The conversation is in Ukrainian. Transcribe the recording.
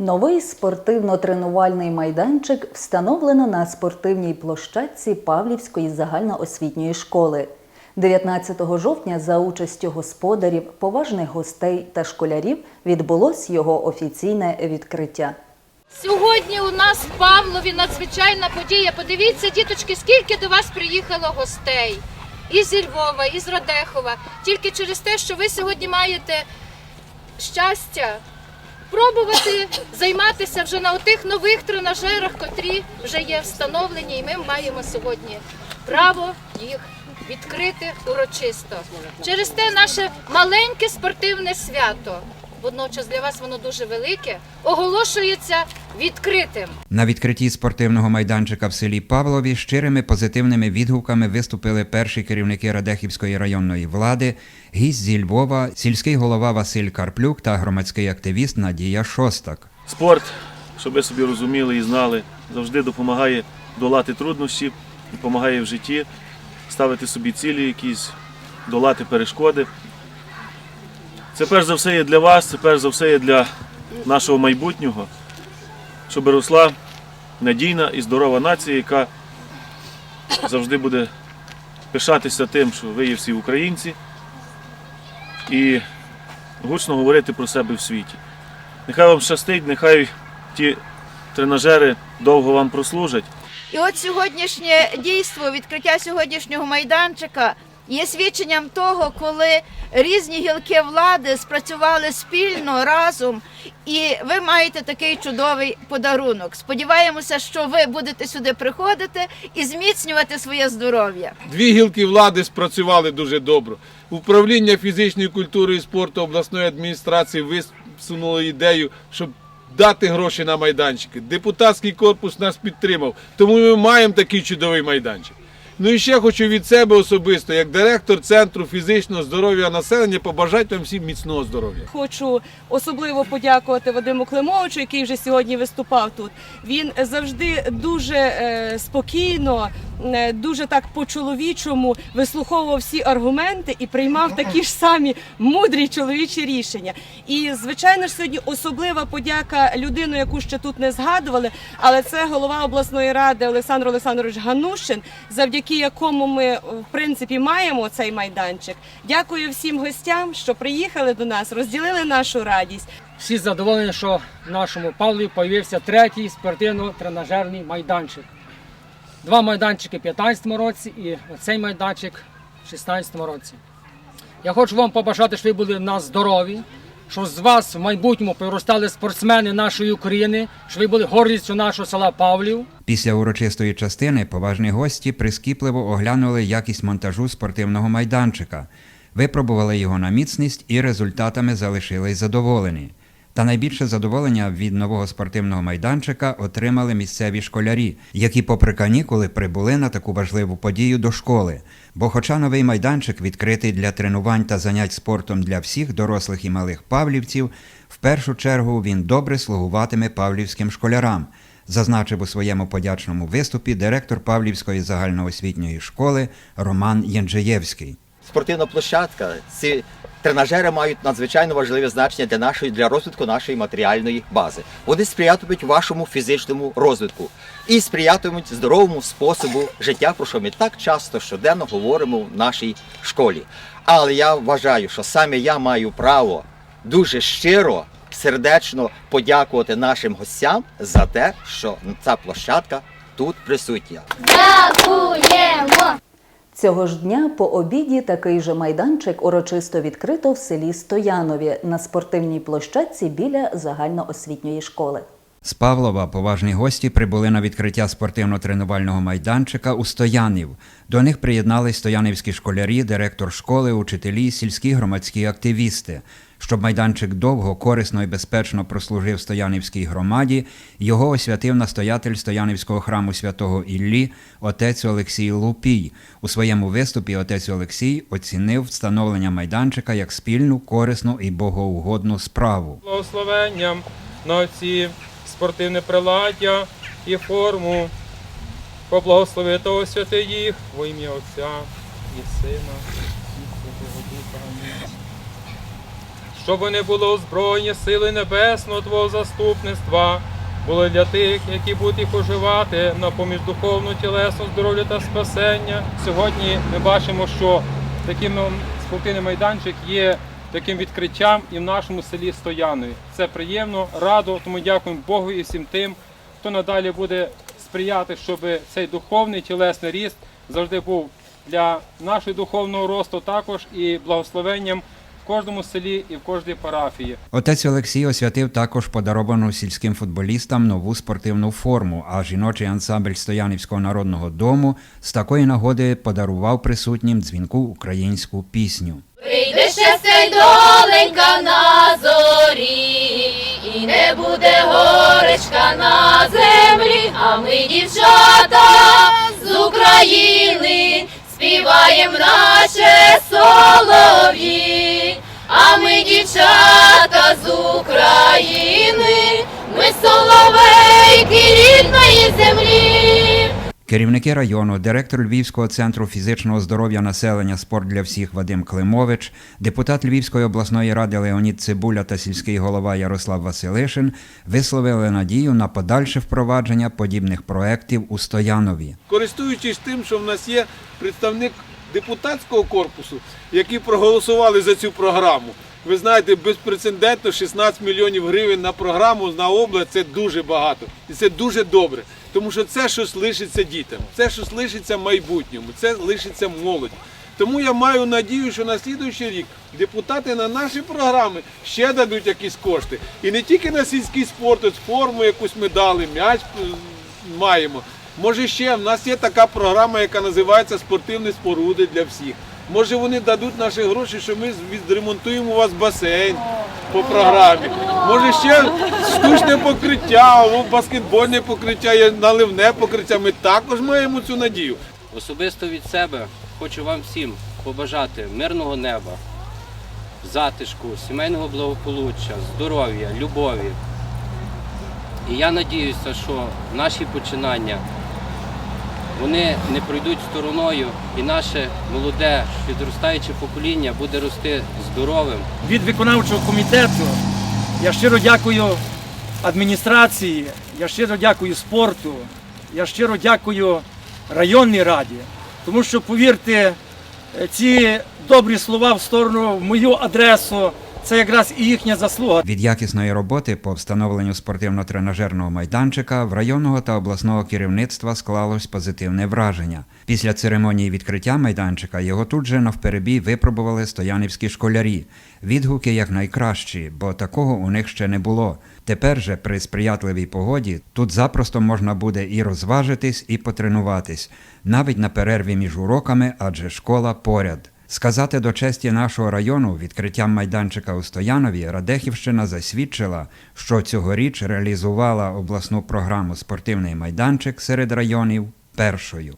Новий спортивно-тренувальний майданчик встановлено на спортивній площадці Павлівської загальноосвітньої школи. 19 жовтня за участю господарів, поважних гостей та школярів відбулось його офіційне відкриття. Сьогодні у нас в Павлові надзвичайна подія. Подивіться, діточки, скільки до вас приїхало гостей. І зі Львова, і з Радехова. Тільки через те, що ви сьогодні маєте щастя пробувати займатися вже на тих нових тренажерах, котрі вже є встановлені, і ми маємо сьогодні право їх відкрити урочисто. Через те наше маленьке спортивне свято. Водночас для вас воно дуже велике, оголошується відкритим. На відкритті спортивного майданчика в селі Павлові щирими позитивними відгуками виступили перші керівники Радехівської районної влади, гість зі Львова, сільський голова Василь Карплюк та громадський активіст Надія Шостак. Спорт, щоб ви собі розуміли і знали, завжди допомагає долати труднощі, допомагає в житті ставити собі цілі якісь, долати перешкоди. Це перш за все є для вас, це перш за все є для нашого майбутнього, щоб росла надійна і здорова нація, яка завжди буде пишатися тим, що ви є всі українці, і гучно говорити про себе в світі. Нехай вам щастить, нехай ті тренажери довго вам прослужать. І от сьогоднішнє дійство, відкриття сьогоднішнього майданчика є свідченням того, коли різні гілки влади спрацювали спільно разом, і ви маєте такий чудовий подарунок. Сподіваємося, що ви будете сюди приходити і зміцнювати своє здоров'я. Дві гілки влади спрацювали дуже добре. Управління фізичної культури і спорту обласної адміністрації висунуло ідею, щоб дати гроші на майданчики. Депутатський корпус нас підтримав, тому ми маємо такий чудовий майданчик. Ну і ще хочу від себе особисто, як директор центру фізичного здоров'я населення, побажати вам всім міцного здоров'я. Хочу особливо подякувати Вадиму Климовичу, який вже сьогодні виступав тут. Він завжди дуже е, спокійно, дуже так по-чоловічому вислуховував всі аргументи і приймав такі ж самі мудрі чоловічі рішення. І звичайно ж сьогодні особлива подяка людину, яку ще тут не згадували, але це голова обласної ради Олександр Олександрович Ганущин, завдяки якому ми в принципі маємо цей майданчик. Дякую всім гостям, що приїхали до нас, розділили нашу радість. Всі задоволені, що в нашому Павлі з'явився третій спортивно-тренажерний майданчик. Два майданчики в 2015 році і оцей майданчик в 2016 році. Я хочу вам побажати, щоб ви були в нас здорові, щоб з вас в майбутньому виростали спортсмени нашої України, щоб ви були гордістю нашого села Павлів. Після урочистої частини поважні гості прискіпливо оглянули якість монтажу спортивного майданчика, випробували його на міцність і результатами залишились задоволені. Та найбільше задоволення від нового спортивного майданчика отримали місцеві школярі, які, попри канікули, прибули на таку важливу подію до школи. Бо, хоча новий майданчик відкритий для тренувань та занять спортом для всіх дорослих і малих павлівців, в першу чергу він добре слугуватиме павлівським школярам, зазначив у своєму подячному виступі директор Павлівської загальноосвітньої школи Роман Янджеєвський. спортивна площадка. Ці тренажери мають надзвичайно важливе значення для нашої для розвитку нашої матеріальної бази. Вони сприятимуть вашому фізичному розвитку і сприятимуть здоровому способу життя, про що ми так часто щоденно говоримо в нашій школі. Але я вважаю, що саме я маю право дуже щиро, сердечно подякувати нашим гостям за те, що ця площадка тут присутня. Цього ж дня по обіді такий же майданчик урочисто відкрито в селі Стоянові на спортивній площадці біля загальноосвітньої школи. З Павлова поважні гості прибули на відкриття спортивно-тренувального майданчика у Стоянів. До них приєднались стоянівські школярі, директор школи, учителі, сільські громадські активісти. Щоб майданчик довго, корисно і безпечно прослужив Стоянівській громаді, його освятив настоятель Стоянівського храму святого Іллі, отець Олексій Лупій. У своєму виступі отець Олексій оцінив встановлення майданчика як спільну, корисну і богоугодну справу. благословенням на ці спортивне приладдя і форму. Поблагослови того святи їх во ім'я Отця і Сина і Святого Духа. Амінь. Щоб вони були озброєні сили небесного Твого заступництва, були для тих, які будуть їх уживати на поміж духовну, тілесну здоров'я та спасення. Сьогодні ми бачимо, що такий м- спортивний майданчик є таким відкриттям і в нашому селі Стоянові. Це приємно, радо, тому дякуємо Богу і всім тим, хто надалі буде сприяти, щоб цей духовний тілесний ріст завжди був для нашого духовного росту також і благословенням кожному селі і в кожній парафії. Отець Олексій освятив також подаровану сільським футболістам нову спортивну форму, а жіночий ансамбль Стоянівського народного дому з такої нагоди подарував присутнім дзвінку українську пісню. Прийде щастя й доленька на зорі, і не буде горечка на землі, а ми, дівчата з України, співаєм наше солов'ї, а ми, дівчата з України, Керівники району, директор Львівського центру фізичного здоров'я населення Спорт для всіх Вадим Климович, депутат Львівської обласної ради Леонід Цибуля та сільський голова Ярослав Василишин висловили надію на подальше впровадження подібних проєктів у Стоянові. Користуючись тим, що в нас є представник депутатського корпусу, які проголосували за цю програму. Ви знаєте, безпрецедентно 16 мільйонів гривень на програму на область це дуже багато. І це дуже добре. Тому що це щось лишиться дітям, це щось лишиться майбутньому, це лишиться молоді. Тому я маю надію, що на слідуючий рік депутати на наші програми ще дадуть якісь кошти. І не тільки на сільський спорт, от форму якусь ми дали, м'яч е, маємо. Може ще в нас є така програма, яка називається спортивні споруди для всіх. Може вони дадуть наші гроші, що ми відремонтуємо у вас басейн по програмі. Може ще штучне покриття, баскетбольне покриття, наливне покриття. Ми також маємо цю надію. Особисто від себе хочу вам всім побажати мирного неба, затишку, сімейного благополуччя, здоров'я, любові. І я надіюся, що наші починання вони не пройдуть стороною, і наше молоде підростаюче покоління буде рости здоровим, Від виконавчого комітету я щиро дякую адміністрації, я щиро дякую спорту, я щиро дякую районній раді, тому що, повірте, е, ці добрі слова в сторону в мою адресу це якраз і їхня заслуга. Від якісної роботи по встановленню спортивно-тренажерного майданчика в районного та обласного керівництва склалось позитивне враження. Після церемонії відкриття майданчика його тут же навперебій випробували стоянівські школярі. Відгуки як найкращі, бо такого у них ще не було. Тепер же при сприятливій погоді тут запросто можна буде і розважитись, і потренуватись, навіть на перерві між уроками, адже школа поряд. Сказати до честі нашого району відкриттям майданчика у Стоянові Радехівщина засвідчила, що цьогоріч реалізувала обласну програму Спортивний майданчик серед районів першою.